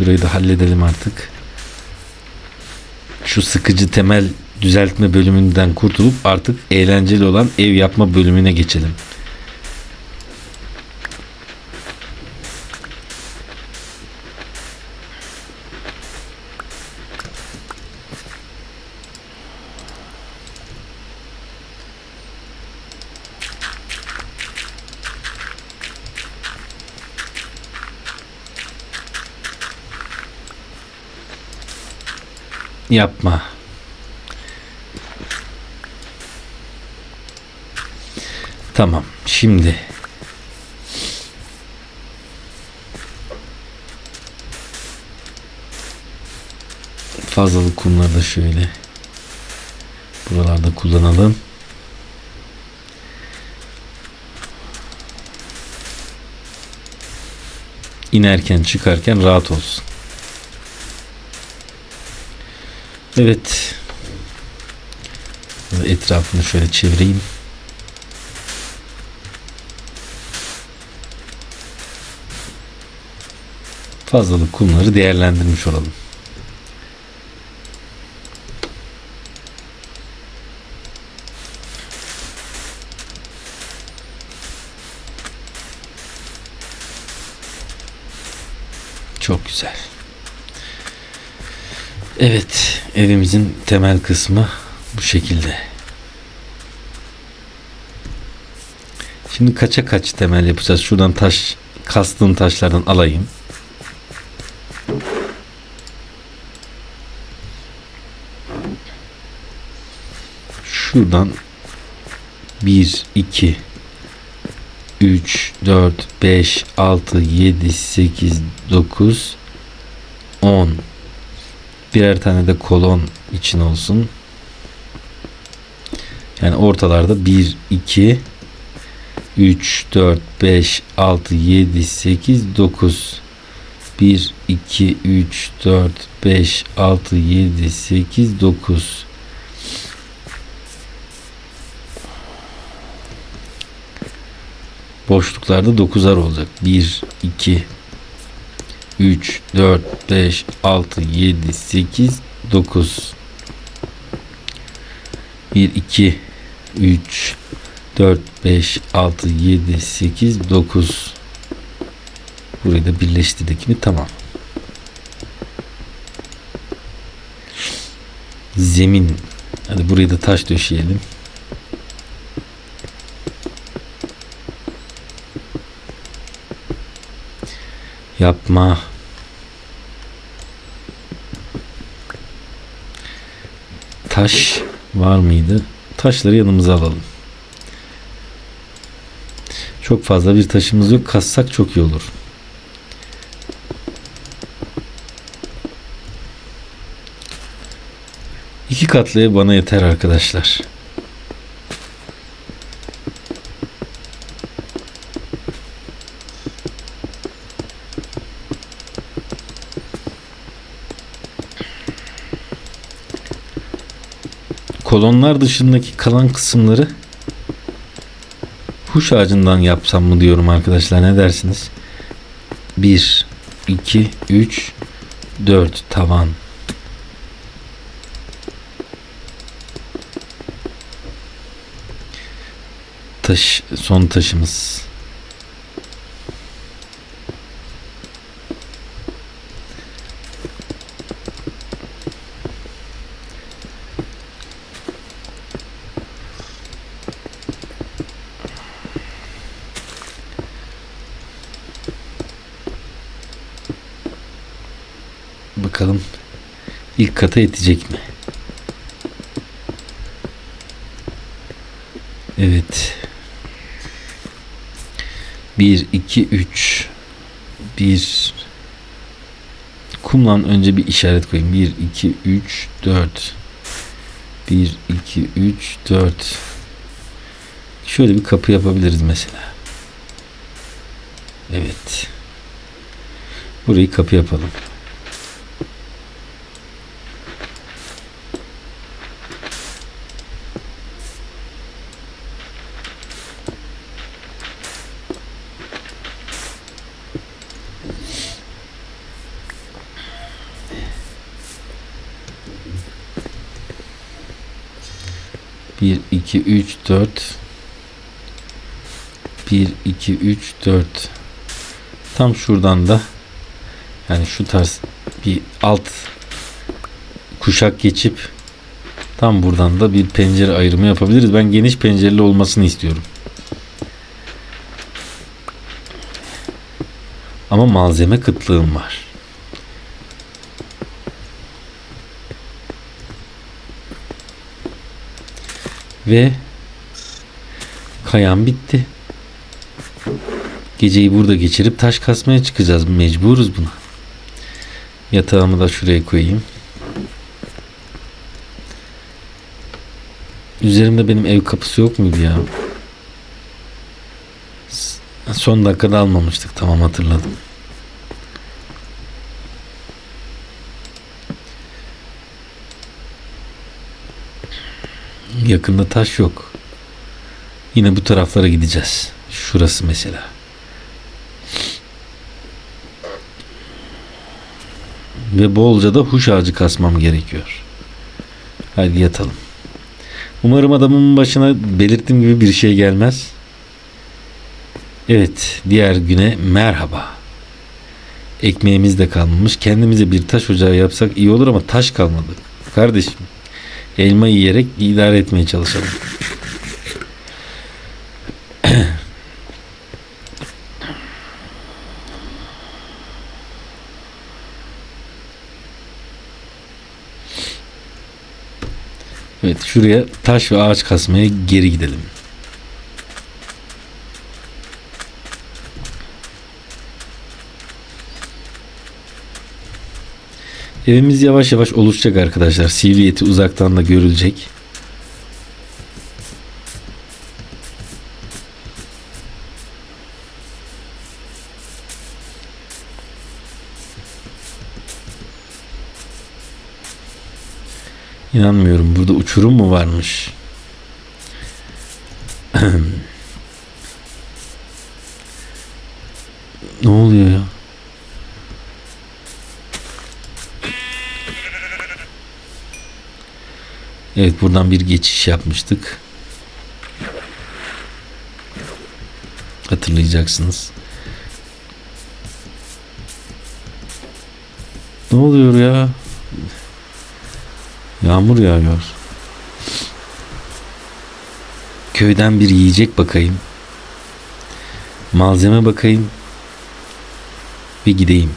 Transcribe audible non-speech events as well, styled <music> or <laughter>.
Şurayı da halledelim artık. Şu sıkıcı temel düzeltme bölümünden kurtulup artık eğlenceli olan ev yapma bölümüne geçelim. Yapma. Tamam. Şimdi fazlalık kumları da şöyle buralarda kullanalım. İnerken çıkarken rahat olsun. Evet. Etrafını şöyle çevireyim. Fazlalık kumları değerlendirmiş olalım. Çok güzel. Evet, evimizin temel kısmı bu şekilde. Şimdi kaça kaç temel yapacağız? Şuradan taş, kastığım taşlardan alayım. Şuradan 1, 2, 3, 4, 5, 6, 7, 8, 9, 10. Birer tane de kolon için olsun. Yani ortalarda 1, 2, 3, 4, 5, 6, 7, 8, 9. 1, 2, 3, 4, 5, 6, 7, 8, 9. Boşluklarda 9'ar olacak. 1, 2, 3, 4, 5, 6, 7, 8, 9. 1, 2, 3, 4, 5, 6, 7, 8, 9. Burayı da birleştirdik mi? Tamam. Zemin. Hadi burayı da taş döşeyelim. Yapma. Taş var mıydı? Taşları yanımıza alalım. Çok fazla bir taşımız yok. Kassak çok iyi olur. İki katlı bana yeter arkadaşlar. Kolonlar dışındaki kalan kısımları huş ağacından yapsam mı diyorum arkadaşlar. Ne dersiniz? 1 2 3 4 tavan. Taş son taşımız Bakalım ilk kata yetecek mi? Evet. 1 2 3 1 Kumlan önce bir işaret koyayım. 1 2 3 4 1 2 3 4 Şöyle bir kapı yapabiliriz mesela. Evet. Burayı kapı yapalım. 1 2 3 4 1 2 3 4 Tam şuradan da yani şu tarz bir alt kuşak geçip tam buradan da bir pencere ayrımı yapabiliriz. Ben geniş pencereli olmasını istiyorum. Ama malzeme kıtlığım var. Ve kayan bitti. Geceyi burada geçirip taş kasmaya çıkacağız. Mecburuz buna. Yatağımı da şuraya koyayım. Üzerimde benim ev kapısı yok muydu ya? Son dakikada almamıştık. Tamam hatırladım. Yakında taş yok. Yine bu taraflara gideceğiz. Şurası mesela. Ve bolca da huş ağacı kasmam gerekiyor. Hadi yatalım. Umarım adamın başına belirttiğim gibi bir şey gelmez. Evet, diğer güne merhaba. Ekmeğimiz de kalmamış. Kendimize bir taş ocağı yapsak iyi olur ama taş kalmadı. Kardeşim, elma yiyerek idare etmeye çalışalım. Evet, şuraya taş ve ağaç kasmaya geri gidelim. Evimiz yavaş yavaş oluşacak arkadaşlar. Silüeti uzaktan da görülecek. İnanmıyorum. Burada uçurum mu varmış? <clears throat> ne oluyor ya? Evet buradan bir geçiş yapmıştık. Hatırlayacaksınız. Ne oluyor ya? Yağmur yağıyor. Köyden bir yiyecek bakayım. Malzeme bakayım. Ve gideyim.